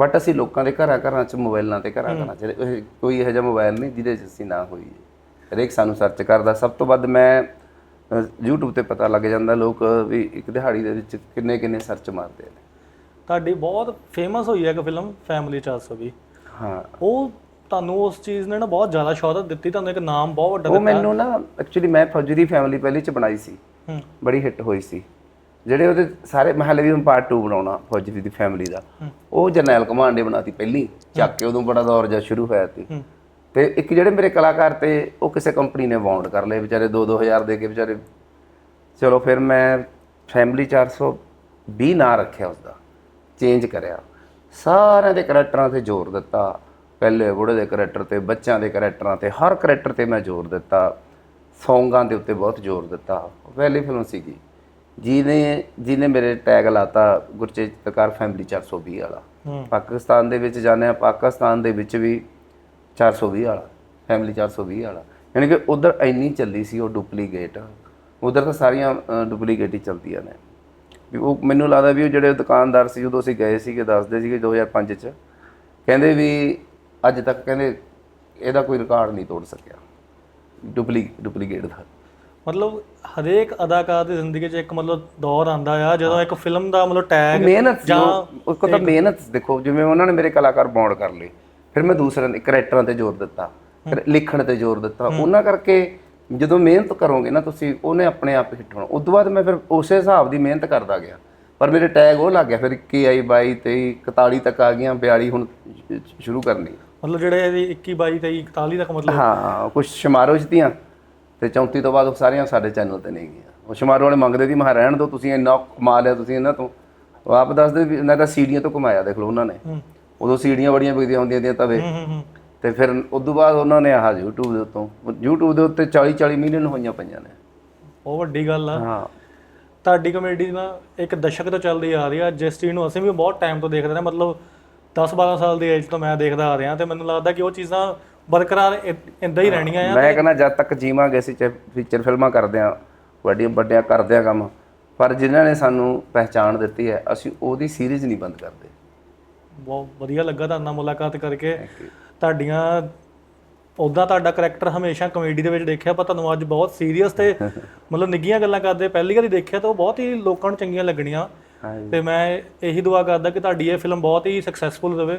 ਬਟ ਅਸੀਂ ਲੋਕਾਂ ਦੇ ਘਰਾਂ ਘਰਾਂ 'ਚ ਮੋਬਾਈਲਾਂ ਤੇ ਘਰਾਂ ਘਰਾਂ 'ਚ ਇਹ- ਕੋਈ ਇਹੋ ਜਿਹਾ ਮੋਬਾਈਲ ਨਹੀਂ ਜਿਹਦੇ 'ਚ ਅਸੀਂ ਨਾ ਹੋਈਏ। ਹਰੇਕ ਸਾਨੂੰ ਸਰਚ ਕਰਦਾ। ਸਭ ਤੋਂ ਵੱਧ ਮੈਂ ਅਹ, YouTube ਤੇ ਪਤਾ ਲੱਗ ਜਾਂਦਾ ਲੋਕ ਵੀ ਇੱਕ ਦਿਹਾੜੀ ਦੇ ਵਿੱਚ ਕਿੰਨੇ ਕਿੰਨੇ ਸਰਚ ਮਾਰਦੇ ਨੇ। ਤੁਹਾਡੀ ਬਹੁਤ ਫੇਮਸ ਹੋਈ ਹੈ ਇੱਕ ਫਿਲਮ ਫੈਮਿਲੀ 420 ਹਾਂ। ਉਹ ਤੁਹਾਨੂੰ ਉਸ ਚੀਜ਼ ਨੇ ਨਾ ਬਹੁਤ ਜ਼ਿਆਦਾ ਸ਼ੋਹਰਤ ਦਿੱਤੀ ਤੁਹਾਨੂੰ ਇੱਕ ਨਾਮ ਬਹੁਤ ਵੱਡਾ ਉਹ ਮੈਨੂੰ ਨਾ ਐਕਚੁਅਲੀ ਮੈਂ ਫੌਜੀ ਦੀ ਫੈਮਿਲੀ ਪਹਿਲੀ 'ਚ ਬਣਾਈ ਸੀ। ਹੂੰ। ਬੜੀ ਹਿੱਟ ਹੋਈ ਸੀ। ਜਿਹੜੇ ਉਹਦੇ ਸਾਰੇ ਮਹੱਲੇ ਵੀ ਹੁਣ ਪਾਰਟ 2 ਬਣਾਉਣਾ ਫੌਜੀ ਦੀ ਫੈਮਿਲੀ ਦਾ ਉਹ ਜਰਨੈਲ ਕਮਾਂਡ ਨੇ ਬਣਾਤੀ ਪਹਿਲੀ ਚੱਕ ਕੇ ਉਦੋਂ ਬੜਾ ਦੌਰ ਜਿਹਾ ਸ਼ੁਰੂ ਹੋਇਆ ਸੀ। ਤੇ ਇੱਕ ਜਿਹੜੇ ਮੇਰੇ ਕਲਾਕਾਰ ਤੇ ਉਹ ਕਿਸੇ ਕੰਪਨੀ ਨੇ ਵਾਉਂਡ ਕਰ ਲਏ ਵਿਚਾਰੇ 2-2000 ਦੇ ਕੇ ਵਿਚਾਰੇ। ਚਲੋ ਫਿਰ ਮੈਂ ਫੈਮਿਲੀ 420 ਨਾਂ ਰੱਖਿਆ ਉਸਦਾ ਚੇਂਜ ਕਰਿਆ। ਸਾਰਿਆਂ ਦੇ ਕਰੈਕਟਰਾਂ ਤੇ ਜ਼ੋਰ ਦਿੱਤਾ ਪਹਿਲੇ ਬੁੜੇ ਦੇ ਕਰੈਕਟਰ ਤੇ ਬੱਚਿਆਂ ਦੇ ਕਰੈਕਟਰਾਂ ਤੇ ਹਰ ਕਰੈਕਟਰ ਤੇ ਮੈਂ ਜ਼ੋਰ ਦਿੱਤਾ। ਸੌਂਗਾਂ ਦੇ ਉੱਤੇ ਬਹੁਤ ਜ਼ੋਰ ਦਿੱਤਾ। ਪਹਿਲੀ ਫਿਲਮ ਸੀਗੀ। ਜਿਹਨੇ ਜਿਹਨੇ ਮੇਰੇ ਟੈਗ ਲਾਤਾ ਗੁਰਚੇਤ ਚਿੱਤਰਕਾਰ ਫੈਮਿਲੀ 420 ਵਾਲਾ। ਪਾਕਿਸਤਾਨ ਦੇ ਵਿੱਚ ਜਾਂਦੇ ਆ ਪਾਕਿਸਤਾਨ ਦੇ ਵਿੱਚ ਵੀ 420 ਵਾਲਾ ਫੈਮਿਲੀ 420 ਵਾਲਾ। ਯਾਨੀ ਕਿ ਉਧਰ ਇੰਨੀ ਚੱਲੀ ਸੀ ਉਹ ਡੁਪਲੀਕੇਟ ਉਧਰ ਤਾਂ ਸਾਰੀਆਂ ਡੁਪਲੀਕੇਟ ਹੀ ਚੱਲਦੀਆਂ ਨੇ। ਵੀ ਉਹ ਮੈਨੂੰ ਲੱਗਦਾ ਵੀ ਉਹ ਜਿਹੜੇ ਦੁਕਾਨਦਾਰ ਸੀ ਜਦੋਂ ਅਸੀਂ ਗਏ ਸੀਗੇ ਦੱਸਦੇ ਸੀਗੇ 2005 ਚ ਕਹਿੰਦੇ ਵੀ ਅੱਜ ਤੱਕ ਕਹਿੰਦੇ ਇਹਦਾ ਕੋਈ ਰਿਕਾਰਡ ਨਹੀਂ ਤੋੜ ਸਕਿਆ। ਡੁਪਲੀ ਡੁਪਲੀਕੇਟ ਦਾ। ਮਤਲਬ ਹਰੇਕ ਅਦਾਕਾਰ ਦੀ ਜ਼ਿੰਦਗੀ 'ਚ ਇੱਕ ਮਤਲਬ ਦੌਰ ਆਂਦਾ ਆ ਜਦੋਂ ਇੱਕ ਫਿਲਮ ਦਾ ਮਤਲਬ ਟੈਗ ਮਿਹਨਤ ਜਾਂ ਉਸ ਕੋ ਤਾਂ ਮਿਹਨਤ ਦੇਖੋ ਜਿਵੇਂ ਉਹਨਾਂ ਨੇ ਮੇਰੇ ਕਲਾਕਾਰ ਬੌਂਡ ਕਰ ਲਏ ਫਿਰ ਮੈਂ ਦੂਸਰਿਆਂ ਦੇ ਕਰੈਕਟਰਾਂ ਤੇ ਜ਼ੋਰ ਦਿੱਤਾ ਫਿਰ ਲਿਖਣ ਤੇ ਜ਼ੋਰ ਦਿੱਤਾ ਉਹਨਾਂ ਕਰਕੇ ਜਦੋਂ ਮਿਹਨਤ ਕਰੋਗੇ ਨਾ ਤੁਸੀਂ ਉਹਨੇ ਆਪਣੇ ਆਪ ਹਿੱਟ ਹੋਣਾ ਉਸ ਤੋਂ ਬਾਅਦ ਮੈਂ ਫਿਰ ਉਸੇ ਹਿਸਾਬ ਦੀ ਮਿਹਨਤ ਕਰਦਾ ਗਿਆ। ਪਰ ਮੇਰੇ ਟੈਗ ਉਹ ਲੱਗ ਗਿਆ ਫਿਰ 21 ਆਈ 22 23 41 ਤੱਕ ਆ ਗਈਆਂ 42 ਹੁਣ ਸ਼ੁਰੂ ਕਰਨੀ। ਮਤਲਬ ਜਿਹੜੇ ਇਹਦੀ 21 22 23 41 ਤੱਕ ਮਤਲਬ ਹਾਂ ਕੁਝ ਸ਼ਮਾਰੋ ਚ ਤੀਆਂ ਤੇ 34 ਤੋਂ ਬਾਅਦ ਉਹ ਸਾਰੀਆਂ ਸਾਡੇ ਚੈਨਲ ਤੇ ਨਹੀਂ ਗਈਆਂ। ਉਹ ਸ਼ਮਾਰੋ ਵਾਲੇ ਮੰਗਦੇ ਸੀ ਮੈਂ ਰਹਿਣ ਦਿਓ ਤੁਸੀਂ ਇੰਨਾ ਕਮਾ ਲਿਆ ਤੁਸੀਂ ਇਹਨਾਂ ਤੋਂ। ਉਹ ਆਪ ਦੱਸਦੇ ਵੀ ਇਹਨਾਂ ਦਾ ਸੀੜੀਆਂ ਤੋਂ ਕਮਾਇਆ ਦੇਖ ਲਓ ਉਹਨਾਂ ਨੇ। ਹੂੰ। ਉਦੋਂ ਸੀੜੀਆਂ ਬੜੀਆਂ ਵਿਕਦੀਆਂ ਹੁੰਦੀਆਂ ਦੀਆਂ ਤਵੇ। ਤੇ ਫਿਰ ਉਸ ਤੋਂ ਬਾਅਦ ਉਹਨਾਂ ਨੇ ਆਹ YouTube ਦੇ ਉੱਤੋਂ YouTube ਦੇ ਉੱਤੇ 40 40 ਮਿਲੀਅਨ ਹੋਈਆਂ ਪਈਆਂ ਨੇ। ਬਹੁਤ ਵੱਡੀ ਗੱਲ ਆ। ਹਾਂ। ਤੁਹਾਡੀ ਕਮੇਡੀ ਨਾ ਇੱਕ ਦਸ਼ਕ ਤੋਂ ਚੱਲਦੀ ਆ ਰਹੀ ਆ। ਜਿਸ ਚੀਜ਼ ਨੂੰ ਅਸੀਂ ਵੀ ਬਹੁਤ ਟਾਈਮ ਤੋਂ ਦੇਖਦੇ ਨੇ ਮਤਲਬ 10 12 ਸਾਲ ਦੀ ਏਜ ਤੋਂ ਮੈਂ ਦੇਖਦਾ ਆ ਰਿਹਾ ਤੇ ਮੈਨੂੰ ਲੱਗਦਾ ਕਿ ਉਹ ਚੀਜ਼ਾਂ ਬਰਕਰਾਰ ਇਦਾਂ ਹੀ ਰਹਿਣੀਆਂ ਆ ਮੈਂ ਕਹਿੰਦਾ ਜਦ ਤੱਕ ਜੀਵਾਂਗੇ ਅਸੀਂ ਫੀਚਰ ਫਿਲਮਾਂ ਕਰਦੇ ਆ ਵੱਡੀਆਂ ਵੱਡਿਆਂ ਕਰਦੇ ਆ ਕੰਮ ਪਰ ਜਿਨ੍ਹਾਂ ਨੇ ਸਾਨੂੰ ਪਹਿਚਾਣ ਦਿੱਤੀ ਹੈ ਅਸੀਂ ਉਹਦੀ ਸੀਰੀਜ਼ ਨਹੀਂ ਬੰਦ ਕਰਦੇ। ਬਹੁਤ ਵਧੀਆ ਲੱਗਾ ਤੁਹਾਡੇ ਨਾਲ ਮੁਲਾਕਾਤ ਕਰਕੇ। ਤੁਹਾਡੀਆਂ ਉਦਾਂ ਤੁਹਾਡਾ ਕਰੈਕਟਰ ਹਮੇਸ਼ਾ ਕਮੇਡੀ ਦੇ ਵਿੱਚ ਦੇਖਿਆ ਪਰ ਤੁਹਾਨੂੰ ਅੱਜ ਬਹੁਤ ਸੀਰੀਅਸ ਤੇ *laughs* ਮਤਲਬ ਨਿੱਗੀਆਂ ਗੱਲਾਂ ਕਰਦੇ ਪਹਿਲੀ ਵਾਰੀ ਦੇਖਿਆ ਤਾਂ ਉਹ ਬਹੁਤ ਹੀ ਲੋਕਾਂ ਨੂੰ ਚੰਗੀਆਂ ਲੱਗਣੀਆਂ। ਤੇ ਮੈਂ ਇਹੀ ਦੁਆ ਕਰਦਾ ਕਿ ਤੁਹਾਡੀ ਇਹ ਫਿਲਮ ਬਹੁਤ ਹੀ ਸਕਸੈਸਫੁਲ ਰਵੇ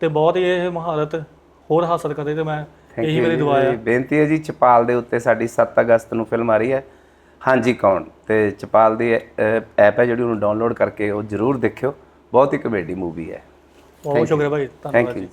ਤੇ ਬਹੁਤ ਹੀ ਇਹ ਮਹਾਰਤ ਹੋਰ ਹਾਸਲ ਕਰੇ ਤੇ ਮੈਂ ਇਹੀ ਮੇਰੀ ਦੁਆ ਆ। ਜੀ, ਬੇਨਤੀ ਹੈ ਜੀ ਚਪਾਲ ਦੇ ਉੱਤੇ ਸਾਡੀ 7 ਅਗਸਤ ਨੂੰ ਫਿਲਮ ਆ ਰਹੀ ਹੈ। ਹਾਂਜੀ ਕੌਣ? ਤੇ ਚਪਾਲ ਦੀ ਐਪ ਹੈ ਜਿਹੜੀ ਉਹਨੂੰ ਡਾਊਨਲੋਡ ਕਰਕੇ ਉਹ ਜ਼ਰੂਰ ਦੇਖਿਓ। ਬਹੁਤ ਹੀ ਕਮੇਡੀ ਮੂਵੀ ਹੈ। ਬਹੁਤ ਸ਼ੁਕਰੀਆ ਭਾਈ ਧੰਨਵਾਦ ਥੈਂਕ ਯੂ